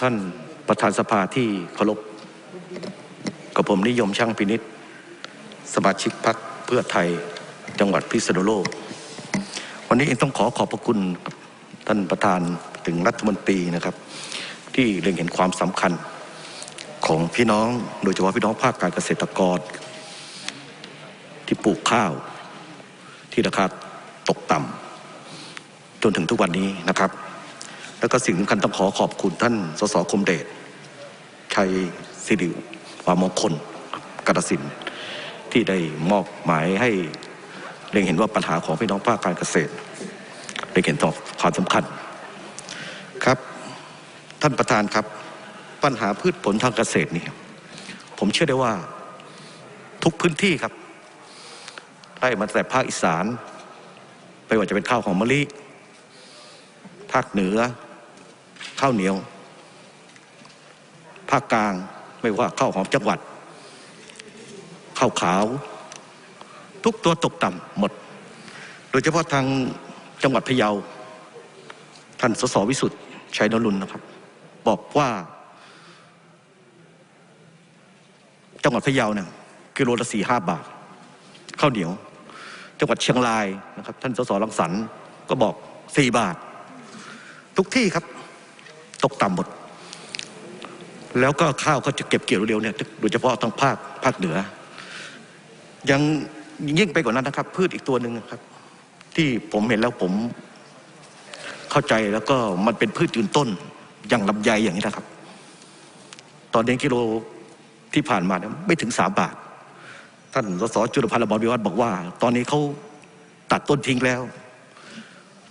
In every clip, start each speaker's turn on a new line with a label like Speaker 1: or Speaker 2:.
Speaker 1: ท่านประธานสภาที่เคารพกับผมนิยมช่างพินิษสมาชิกพรรคเพื่อไทยจังหวัดพิษณุโลก วันนี้เองต้องขอขอบพระคุณท่านประธานถึงรัฐมนตรีนะครับ ที่เล็งเห็นความสำคัญของพี่น้องโดยเฉพาะพี่น้องภาคการเกษตรกร ที่ปลูกข้าว ที่ราคาตกต่ำจนถึงทุกวันนี้นะครับ แล้วก็สิ่งสำคัญต้องขอขอบคุณท่านสสคมเดชชัยสิริวามงคลกระสินที่ได้มอบหมายให้เล็งเห็นว่าปัญหาของพี่น้องภาคการเกษตรเล็งเห็นต่อความสำคัญครับ ท่านประธานครับ ปัญหาพืชผลทางเกษตรนี่ผมเชื่อได้ว่าทุกพื้นที่ครับไล่มาแต่ภาคอีสานไม่ว่าจะเป็นข้าวหอมมะลิภาคเหนือ ข้าวเหนียวภาคกลางไม่ว่าข้าวหอมจังหวัดข้าวขาว ทุกตัวตกต่ำหมด โดยเฉพาะทางจังหวัดพะเยา ท่านสสวิสุทธ์ชัยนรุนนะครับ บอกว่า จังหวัดพะเยาเนี่ยกิโลละสี่ห้าบาทข้าวเหนียว จังหวัดเชียงรายนะครับ ท่านสสรังสรรค์ก็บอกสี่บาท ทุกที่ครับ ตกต่ำหมด แล้วก็ข้าวก็จะเก็บเกี่ยวเร็วเนี่ยโดยเฉพาะทางภาคภาคเหนือ ยังยิ่งไปกว่านั้นนะครับ พืชอีกตัวหนึ่งครับ ที่ผมเห็นแล้วผมเข้าใจแล้วก็มันเป็นพืชยืนต้นอย่างลำไยอย่างนี้นะครับ ตอนนี้กิโลที่ผ่านมาเนี่ยไม่ถึงสามบาท ท่านสสจุลพันธ์ระบอบวิวัฒน์บอกว่า ตอนนี้เขาตัดต้นทิ้งแล้ว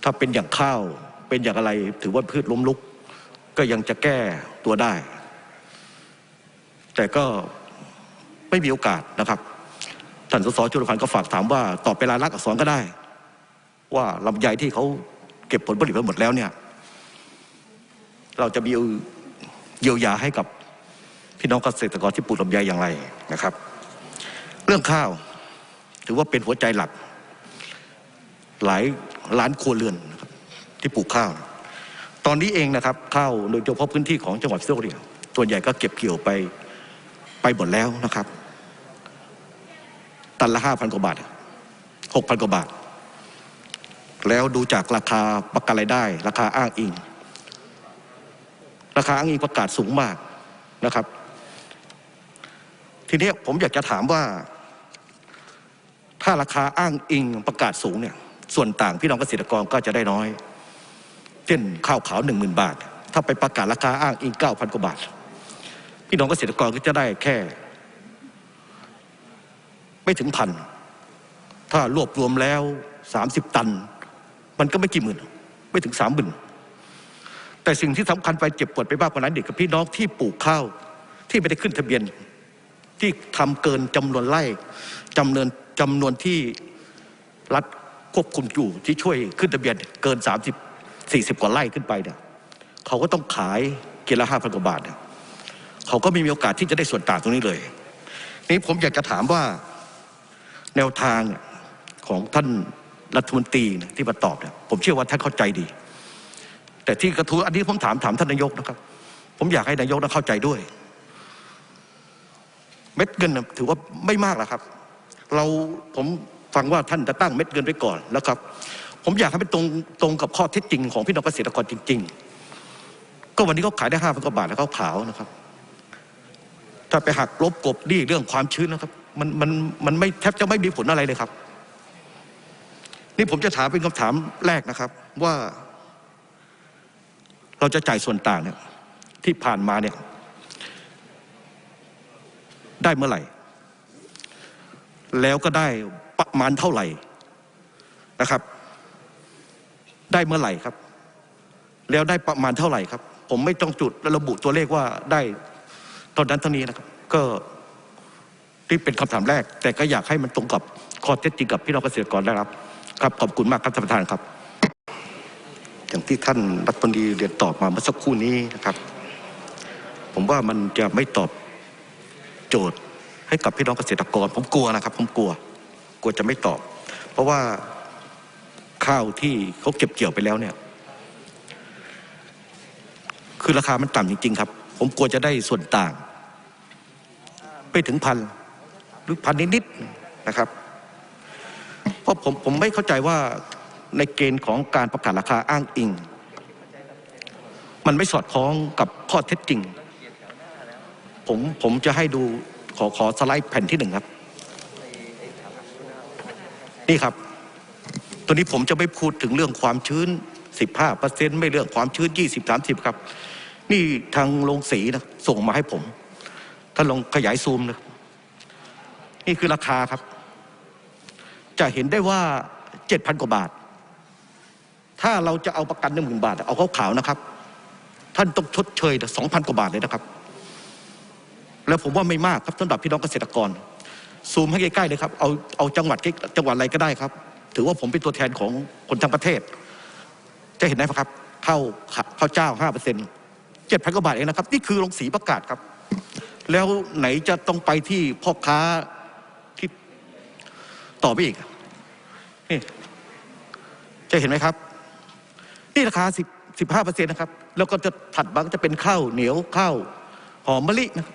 Speaker 1: ถ้าเป็นอย่างข้าวเป็นอย่างอะไร ถือว่าพืชล้มลุก ก็ยังจะแก้ตัวได้ แต่ก็ไม่มีโอกาสนะครับ ท่านสสจุลพันธ์ก็ฝากถามว่าตอบเป็นรายลักษณ์อักษรก็ได้ ว่าลำไยที่เขาเก็บผลผลิตไปหมดแล้วเนี่ย เราจะมีเยียวยาให้กับพี่น้องเกษตรกรที่ปลูกลำไยอย่างไรนะครับ เรื่องข้าวถือว่าเป็นหัวใจหลัก หลายล้านครัวเรือนที่ปลูกข้าว ตอนนี้เองนะครับข้าวโดยเฉพาะพื้นที่ของจังหวัดพิษณุโลกส่วนใหญ่ก็เก็บเกี่ยวไปไปหมดแล้วนะครับ ตันละห้าพันกว่าบาทหกพันกว่าบาท แล้วดูจากราคาประกันรายได้ ราคาอ้างอิง ราคาอ้างอิงประกาศสูงมากนะครับ ทีนี้ผมอยากจะถามว่า ถ้าราคาอ้างอิงประกาศสูงเนี่ย ส่วนต่างพี่น้องเกษตรกรก็จะได้น้อย เช่นข้าวขาวหนึ่งหมื่นบาท ถ้าไปประกาศราคาอ้างอิงเก้าพันกว่าบาท พี่น้องเกษตรกรก็จะได้แค่ ไม่ถึงพัน ถ้ารวบรวมแล้วสามสิบตัน มันก็ไม่กี่หมื่น ไม่ถึงสามหมื่นแต่สิ่งที่สำคัญไปเจ็บปวดไปมากกว่านั้นเด็กกับพี่น้องที่ปลูกข้าว ที่ไม่ได้ขึ้นทะเบียนที่ทำเกินจำนวนไร่จำนวนจำนวนที่รัฐควบคุมอยู่ที่ช่วยขึ้นทะเบียนเกินส สี่สิบกว่าไร่ขึ้นไปเนี่ยเขาก็ต้องขายกิโลละห้าพันกว่าบาทเนี่ยเขาก็ไม่มีโอกาสที่จะได้ส่วนต่างตรงนี้เลย นี่ผมอยากจะถามว่าแนวทางของท่านรัฐมนตรีที่มาตอบเนี่ยผมเชื่อว่าท่านเข้าใจดี แต่ที่กระทู้อันนี้ผมถามถามท่านนายกนะครับ ผมอยากให้นายกนั้นเข้าใจด้วย เม็ดเงินถือว่าไม่มากหรอกครับ เราผมฟังว่าท่านจะตั้งเม็ดเงินไว้ก่อนแล้วครับ ผมอยากให้เป็นตรงตรงกับข้อเท็จจริงของพี่น้องเกษตรกรจริง ๆ ก็วันนี้เขาขายได้ห้าพันกว่าบาทแล้วเขาขาวนะครับ ถ้าไปหักลบกบหนี้เรื่องความชื้นนะครับ มันมันมันไม่แทบจะไม่มีผลอะไรเลยครับ นี่ผมจะถามเป็นคำถามแรกนะครับ ว่า เราจะจ่ายส่วนต่างเนี่ยที่ผ่านมาเนี่ย ได้เมื่อไหร่ แล้วก็ได้ประมาณเท่าไหร่นะครับ ได้เมื่อไหร่ครับ แล้วได้ประมาณเท่าไหร่ครับ ผมไม่ต้องจุดและระบุตัวเลขว่าได้ตอนนั้นเท่านี้นะครับ ก็ที่เป็นคำถามแรก แต่ก็อยากให้มันตรงกับข้อเท็จจริงกับพี่น้องเกษตรกรได้รับ ครับขอบคุณมากครับท่านประธานครับ อย่างที่ท่านรัฐมนตรีเรียนตอบมาเมื่อสักครู่นี้นะครับ ผมว่ามันจะไม่ตอบโจทย์ให้กับพี่น้องเกษตรกร ผมกลัวนะครับ ผมกลัว กลัวจะไม่ตอบ เพราะว่า ข้าวที่เขาเก็บเกี่ยวไปแล้วเนี่ยคือราคามันต่ำจริง ๆ ครับ ผมกลัวจะได้ส่วนต่าง ไปถึงพันหรือพันนิดๆนะครับ เพราะผมผมไม่เข้าใจว่าในเกณฑ์ของการประกาศราคาอ้างอิง มันไม่สอดคล้องกับข้อเท็จจริง ผมผมจะให้ดูขอขอสไลด์แผ่นที่หนึ่งครับ นี่ครับ ตัวนี้ผมจะไม่พูดถึงเรื่องความชื้น 15เปอร์เซ็นต์ไม่เรื่องความชื้น 20 30 ครับ นี่ทางโรงสีนะส่งมาให้ผมถ้านลองขยายซูมนะนี่คือราคาครับ จะเห็นได้ว่า 7,000 กว่าบาท ถ้าเราจะเอาประกันหนึ่งหมื่นบาท เอาขาวๆนะครับ ท่านต้องชดเชยสองพันกว่าบาทเลยนะครับ แล้วผมว่าไม่มากครับสำหรับพี่น้องเกษตรกร ซูมให้ใกล้ๆเลยครับ เอาเอาจังหวัดจังหวัดอะไรก็ได้ครับ ถือว่าผมเป็นตัวแทนของคนทั้งประเทศ จะเห็นไหมครับข้าวข้าวเจ้าห้าเปอร์เซ็นต์เจ็ดพันกว่าบาทเองนะครับ นี่คือโรงสีประกาศครับ แล้วไหนจะต้องไปที่พ่อค้าที่ต่อไปอีกนี่จะเห็นไหมครับ นี่ราคาสิบสิบห้าเปอร์เซ็นต์นะครับ แล้วก็จะถัดมาก็จะเป็นข้าวเหนียวข้าวหอมมะลินะ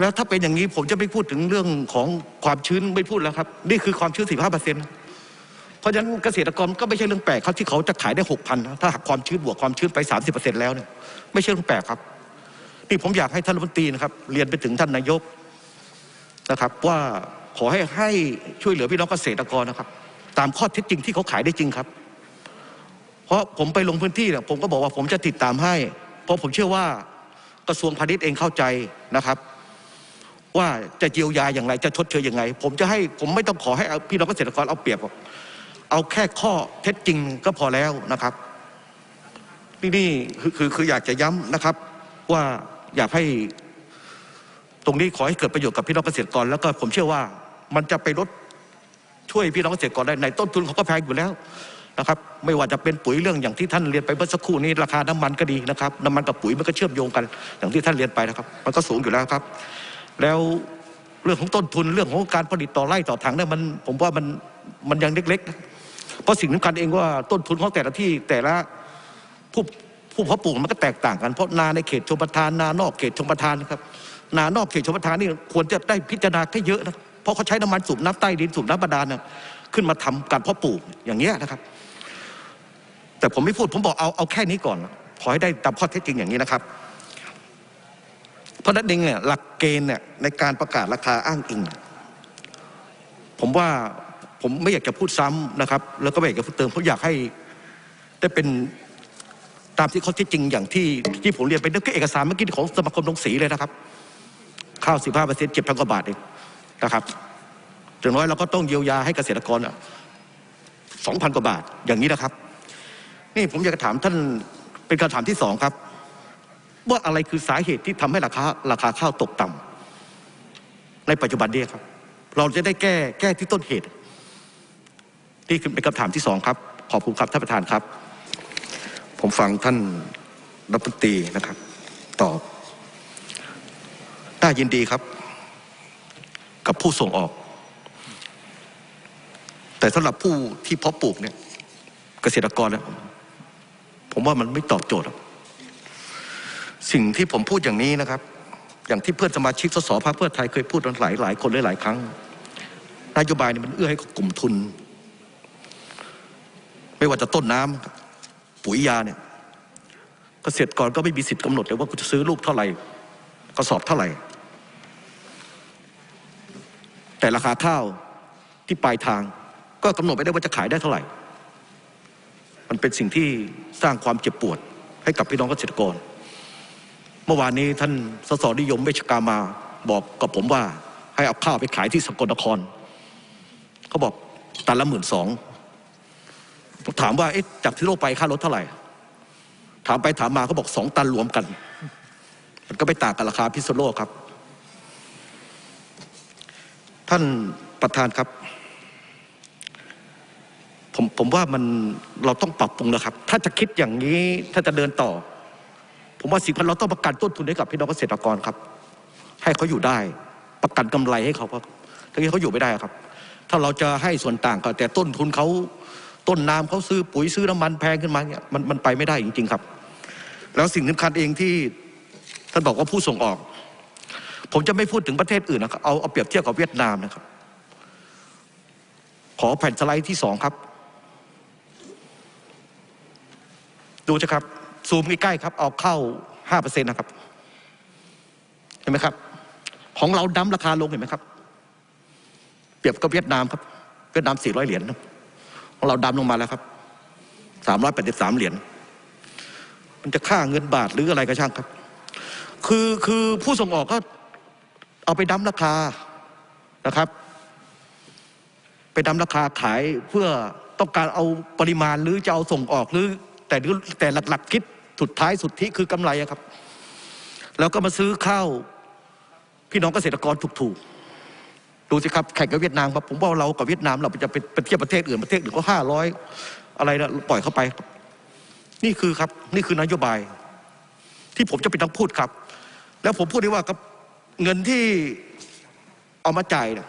Speaker 1: แล้วถ้าเป็นอย่างนี้ผมจะไม่พูดถึงเรื่องของความชื้นไม่พูดแล้วครับ นี่คือความชื้น15เปอร์เซ็นต์เพราะฉะนั้นเกษตรกรก็ไม่ใช่เรื่องแปลกครับที่เขาจะขายได้ 6,000 ถ้าหากความชื้นบวกความชื้นไป 30เปอร์เซ็นต์แล้วเนี่ยไม่ใช่เรื่องแปลกครับ นี่ผมอยากให้ท่านรัฐมนตรีนะครับ เรียนไปถึงท่านนายกนะครับ ว่าขอให้ให้ช่วยเหลือพี่น้องเกษตรกรนะครับ ตามข้อเท็จจริงที่เขาขายได้จริงครับ เพราะผมไปลงพื้นที่เนี่ยผมก็บอกว่าผมจะติดตามให้ เพราะผมเชื่อว่ากระทรวงพาณิชย์เองเข้าใจนะครับ ว่าจะเยียวยาอย่างไร จะชดเชยอย่างไร ผมจะให้ผมไม่ต้องขอให้พี่น้องเกษตรกรเอาเปรียบเอาแค่ข้อเท็จจริงก็พอแล้วนะครับ นี่นี่คือคือคืออยากจะย้ำนะครับ ว่าอยากให้ตรงนี้ขอให้เกิดประโยชน์กับพี่น้องเกษตรกร แล้วก็ผมเชื่อว่ามันจะไปลดช่วยพี่น้องเกษตรกรได้ในต้นทุนเขาก็แพงอยู่แล้วนะครับไม่ว่าจะเป็นปุ๋ยเรื่องอย่างที่ท่านเรียนไปเมื่อสักครู่นี้ราคาน้ำมันก็ดีนะครับน้ำมันกับปุ๋ยมันก็เชื่อมโยงกันอย่างที่ท่านเรียนไปนะครับ มันก็สูงอยู่แล้วครับ แล้วเรื่องของต้นทุนเรื่องของการผลิตต่อไร่ต่อถังเนี่ยมันผมว่ามันมันยังเล็กๆ เพราะสิ่งสำคัญเองว่าต้นทุนของแต่ละที่แต่ละผู้ผู้เพาะปลูกมันก็แตกต่างกันเพราะนาในเขตชมประทานนานอกเขตชมประทานนะครับนานอกเขตชมประทานนี่ควรจะได้พิจารณาให้เยอะนะเพราะเขาใช้น้ำมันสูบน้ำใต้ดินสูบน้ำบาดาลนะขึ้นมาทำการเพาะปลูกอย่างเงี้ยนะครับ แต่ผมไม่พูดผมบอกเอาเอาแค่นี้ก่อนขอให้ได้ตามข้อเท็จจริงอย่างนี้นะครับ เพราะนั้นเองเนี่ยหลักเกณฑ์เนี่ยในการประกาศราคาอ้างอิง ผมว่าผมไม่อยากจะพูดซ้ำนะครับ แล้วก็ไม่อยากจะพูดเติมผมอยากให้ได้เป็นตามที่เขาที่จริงอย่างที่ที่ผมเรียนไปนั่นคือเอกสารเมื่อกี้ของสมาคมโรงสีเลยนะครับข้าวสิบห้าเปอร์เซ็นต์เจ็ดพันกว่าบาทเองนะครับถึงน้อยเราก็ต้องเยียวยาให้เกษตรกรสองพันกว่าบาทอย่างนี้นะครับ นี่ผมอยากจะถามท่านเป็นคำถามที่สองครับ ว่าอะไรคือสาเหตุที่ทำให้ราคาราคาข้าวตกต่ำในปัจจุบันนี้ครับ เราจะได้แก้แก้ที่ต้นเหตุ นี่คือเป็นคำถามที่สองครับ ขอบคุณครับท่านประธานครับ ผมฟังท่านรัฐมนตรีนะครับ ตอบน่ายินดีครับ กับผู้ส่งออก แต่สำหรับผู้ที่เพาะปลูกเนี่ย เกษตรกรเนี่ยผมว่ามันไม่ตอบโจทย์หรอก สิ่งที่ผมพูดอย่างนี้นะครับ อย่างที่เพื่อนสมาชิกสสพรรคเพื่อไทยเคยพูดกันหลายหลายคนหลายครั้งนโยบายเนี่ยมันเอื้อให้กลุ่มทุน ไม่ว่าจะต้นน้ำปุ๋ยยาเนี่ยเกษตรกรก็ไม่มีสิทธิ์กำหนดเลยว่าคุณจะซื้อลูกเท่าไหร่กระสอบเท่าไหร่ แต่ราคาข้าวที่ปลายทาง ก็กำหนดไม่ได้ว่าจะขายได้เท่าไหร่ มันเป็นสิ่งที่สร้างความเจ็บปวดให้กับพี่น้องเกษตรกร เมื่อวานนี้ท่านสสนิยมเวชกามาบอกกับผมว่า ให้เอาข้าวไปขายที่สกลนคร เขาบอกตันละหมื่นสองผมถามว่าเอ๊ะจากที่โลกไปค่ารถเท่าไหร่ ถามไปถามมาเขาบอกสองตันรวมกัน มันก็ไม่ต่างกับราคาพิษณุโลกครับ ท่านประธานครับ ผมผมว่ามันเราต้องปรับปรุงนะครับ ถ้าจะคิดอย่างนี้ถ้าจะเดินต่อ ผมว่าสิ่งที่เราต้องประกันต้นทุนให้กับพี่น้องเกษตรกรครับ ให้เขาอยู่ได้ประกันกำไรให้เขาครับทั้งนี้เขาอยู่ไม่ได้ครับ ถ้าเราจะให้ส่วนต่างก็แต่ต้นทุนเขาต้นน้ำเขาซื้อปุ๋ยซื้อน้ำมันแพงขึ้นมาเนี่ยมันมันไปไม่ได้จริง ๆครับ แล้วสิ่งสำคัญเองที่ท่านบอกว่าผู้ส่งออก ผมจะไม่พูดถึงประเทศอื่นนะครับเอาเอาเปรียบเทียบกับเวียดนามนะครับ ขอแผ่นสไลด์ที่สองครับ ดูสิครับ ซูมใกล้ๆครับ เอาเข้าห้าเปอร์เซ็นต์นะครับ เห็นไหมครับ ของเราดั้มราคาลงเห็นไหมครับ เปรียบกับเวียดนามครับ เวียดนามสี่ร้อยเหรียญของเราดั้มลงมาแล้วครับสามร้อยแปดสิบสามเหรียญมันจะค่าเงินบาทหรืออะไรก็ช่างครับ คือคือผู้ส่งออกก็เอาไปดั้มราคานะครับ ไปดั้มราคาขายเพื่อต้องการเอาปริมาณหรือจะเอาส่งออกหรือ แต่แต่หลักๆคิด สุดท้ายสุดที่คือกำไรครับ แล้วก็มาซื้อข้าวพี่น้องเกษตรกรถูกๆดูสิครับแข่งกับเวียดนามครับผมว่าเรากับเวียดนามเราจะไปเทียบประเทศอื่นประเทศอื่นก็ห้าร้อยอะไรนะปล่อยเข้าไป นี่คือครับ นี่คือนโยบาย ที่ผมจะเป็นต้องพูดครับ แล้วผมพูดได้ว่ากับเงินที่เอามาจ่ายเนี่ย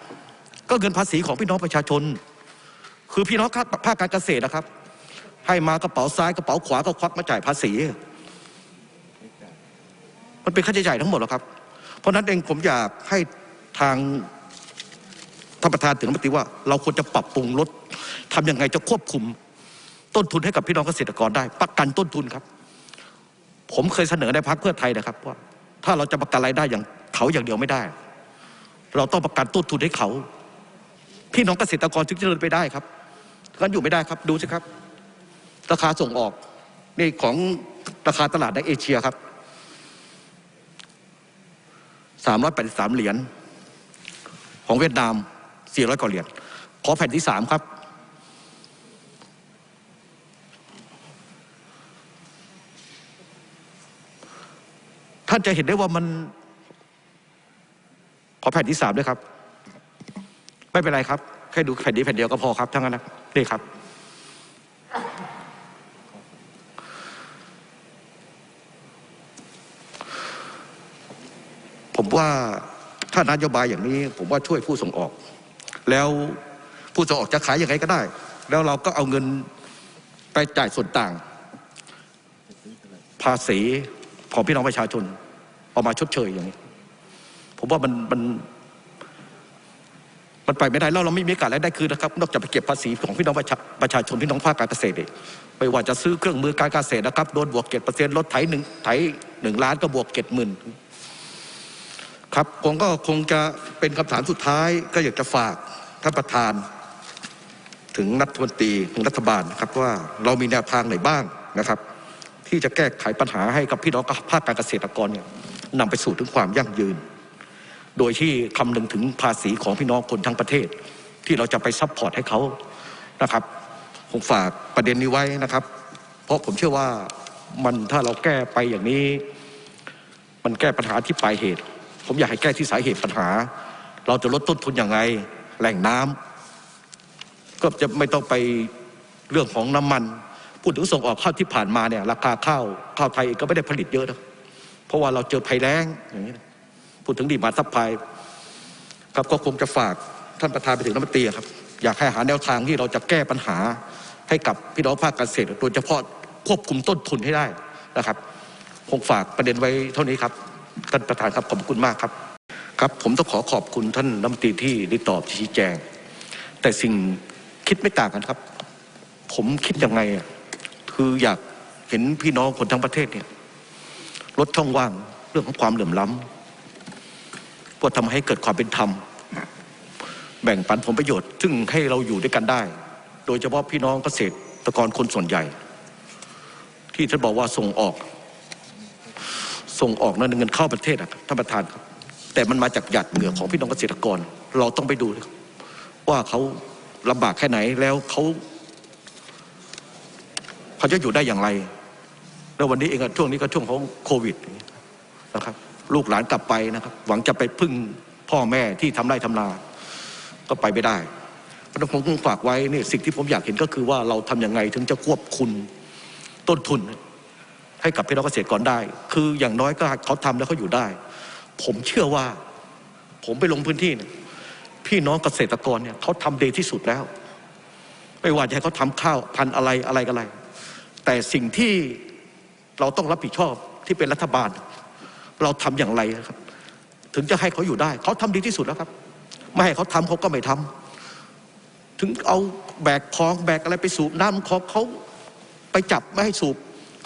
Speaker 1: ก็เงินภาษีของพี่น้องประชาชน คือพี่น้องภาคการเกษตรนะครับ ให้มากระเป๋าซ้ายกระเป๋าขวาก็ควักมาจ่ายภาษีมันเป็นค่าใช้จ่ายทั้งหมดหรอครับ เพราะนั้นเองผมอยากให้ทางท่านประธานถึงรัฐมตรีว่า เราควรจะปรับปรุงลดทำยังไงจะควบคุมต้นทุนให้กับพี่น้องเกษตรกรได้ ประกันต้นทุนครับ ผมเคยเสนอในพรรคเพื่อไทยนะครับว่า ถ้าเราจะประกันรายได้อย่างเขาอย่างเดียวไม่ได้ เราต้องประกันต้นทุนให้เขา พี่น้องเกษตรกรจึงจะเดินไปได้ครับกันอยู่ไม่ได้ครับดูสิครับ ราคาส่งออกนี่ของราคาตลาดในเอเชียครับสามร้อยแปดสามเหรียญของเวียดนามสี่ร้อยกว่าเหรียญขอแผ่นที่สามครับ ท่านจะเห็นได้ว่ามัน ขอแผ่นที่สามด้วยครับ ไม่เป็นไรครับ แค่ดูแผ่นนี้แผ่นเดียวก็พอครับทั้งนั้นนะนี่ครับ ว่าถ้านโยบายอย่างนี้ ผมว่าช่วยผู้ส่งออก แล้วผู้ส่งออกจะขายยังไงก็ได้ แล้วเราก็เอาเงินไปจ่ายส่วนต่าง ภาษีของพี่น้องประชาชนเอามาชดเชยอย่างนี้ ผมว่ามันมันมันไปไม่ได้แล้วเราไม่มีการรายได้คืนนะครับ นอกจากไปเก็บภาษีของพี่น้องประชาะชาชนพี่น้องภาคการเกษตรเองไม่ว่าจะซื้อเครื่องมือการเกษตรนะครับโดนบวกเก็ดเปอร์เซ็นต์ลดไถหนึ่งไถหนึ่งล้านก็บวกเก็ดหมื่น ครับผมก็คงจะเป็นคำถามสุดท้าย ก็อยากจะฝากท่านประธาน ถึงรัฐมนตรีถึงรัฐบาลนะครับว่าเรามีแนวทางไหนบ้างนะครับ ที่จะแก้ไขปัญหาให้กับพี่น้องภาคการเกษตรกรเนี่ยนำไปสู่ถึงความยั่งยืน โดยที่คำนึงถึงภาษีของพี่น้องคนทั้งประเทศ ที่เราจะไปซัพพอร์ตให้เขานะครับคงฝากประเด็นนี้ไว้นะครับ เพราะผมเชื่อว่ามันถ้าเราแก้ไปอย่างนี้ มันแก้ปัญหาที่ปลายเหตุ ผมอยากให้แก้ที่สาเหตุปัญหา เราจะลดต้นทุนอย่างไรแหล่งน้ำก็จะไม่ต้องไปเรื่องของน้ำมัน พูดถึงส่งออกข้าวที่ผ่านมาเนี่ย ราคาข้าวข้าวไทยก็ไม่ได้ผลิตเยอะนะเพราะว่าเราเจอภัยแล้งอย่างนี้พูดถึงดีมาซัพพครับก็คงจะฝากท่านประธานไปถึงรัฐมนตรีครับ อยากให้หาแนวทางที่เราจะแก้ปัญหาให้กับพี่น้องภาคเกษตรโดยเฉพาะควบคุมต้นทุนให้ได้นะครับคงฝากประเด็นไว้เท่านี้ครับ ท่านประธานครับขอบคุณมากครับ ครับ ผมต้องขอขอบคุณท่านรัฐมนตรีที่ได้ตอบชี้แจง แต่สิ่งคิดไม่ต่างกันครับ ผมคิดยังไงอะคืออยากเห็นพี่น้องคนทั้งประเทศเนี่ยลดช่องว่างเรื่องของความเหลื่อมล้ำเพื่อทำให้เกิดความเป็นธรรม แบ่งปันผลประโยชน์ ซึ่งให้เราอยู่ด้วยกันได้ โดยเฉพาะพี่น้องเกษตรกรคนส่วนใหญ่ ที่ท่านบอกว่าส่งออก ส่งออกนั้นเงินเข้าประเทศอะครับท่านประธานครับ แต่มันมาจากหยาดเหงื่อของพี่น้องเกษตรกร เราต้องไปดูว่าเขาลำบากแค่ไหนแล้วเขาเขาจะอยู่ได้อย่างไร แล้ววันนี้เองอะช่วงนี้ก็ช่วงของโควิดนะครับ ลูกหลานกลับไปนะครับ หวังจะไปพึ่งพ่อแม่ที่ทำไร่ทำนา ก็ไปไม่ได้เพราะนั้นผมฝากไว้นี่สิ่งที่ผมอยากเห็นก็คือว่าเราทำยังไงถึงจะควบคุมต้นทุน ให้กับพี่น้องเกษตรกรได้ คืออย่างน้อยก็เขาทำแล้วเขาอยู่ได้ ผมเชื่อว่า ผมไปลงพื้นที่เนี่ยพี่น้องเกษตรกรเนี่ยเขาทำดีที่สุดแล้ว ไม่ว่าจะให้เขาทำข้าวพันอะไรอะไรกันอะไร แต่สิ่งที่เราต้องรับผิดชอบที่เป็นรัฐบาล เราทำอย่างไรครับ ถึงจะให้เขาอยู่ได้ เขาทำดีที่สุดแล้วครับ ไม่ให้เขาทำเขาก็ไม่ทำถึงเอาแบกคลองแบกอะไรไปสูบน้ำของเขาไปจับไม่ให้สูบ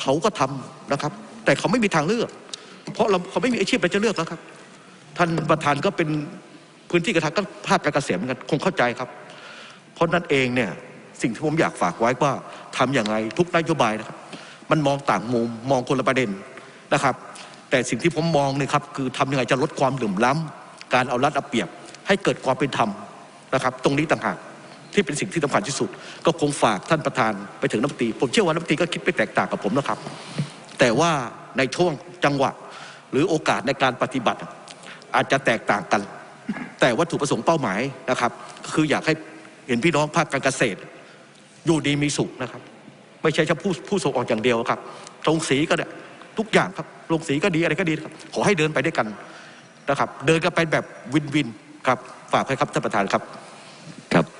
Speaker 1: เขาก็ทำนะครับ แต่เขาไม่มีทางเลือก เพราะเราเขาไม่มีอาชีพอะไรจะเลือกแล้วครับ ท่านประธานก็เป็นพื้นที่กระทำก็ภาคการเกษตรเหมือนกันคงเข้าใจครับ เพราะนั้นเองเนี่ยสิ่งที่ผมอยากฝากไว้ว่าทำอย่างไรทุกนโยบายนะครับ มันมองต่างมุมมองคนละประเด็นนะครับ แต่สิ่งที่ผมมองเนี่ยครับคือทำยังไงจะลดความเหลื่อมล้ำการเอารัดเอาเปรียบ ให้เกิดความเป็นธรรมนะครับ ตรงนี้ต่างหาก ที่เป็นสิ่งที่สำคัญที่สุด ก็คงฝากท่านประธานไปถึงรัฐมนตรี ผมเชื่อว่ารัฐมนตรีก็คิดไม่แตกต่างกับผมนะครับ แต่ว่าในช่วงจังหวะหรือโอกาสในการปฏิบัติ อาจจะแตกต่างกัน แต่วัตถุประสงค์เป้าหมายนะครับ คืออยากให้เห็นพี่น้องภาคการเกษตร อยู่ดีมีสุขนะครับ ไม่ใช่เฉพาะผู้ผู้ส่งออกอย่างเดียวครับโรงสีก็ได้ทุกอย่างครับโรงสีก็ดีอะไรก็ดีครับ ขอให้เดินไปด้วยกันนะครับ เดินกันไปแบบวินวินครับ ฝากให้ครับท่านประธานครับ
Speaker 2: ครับ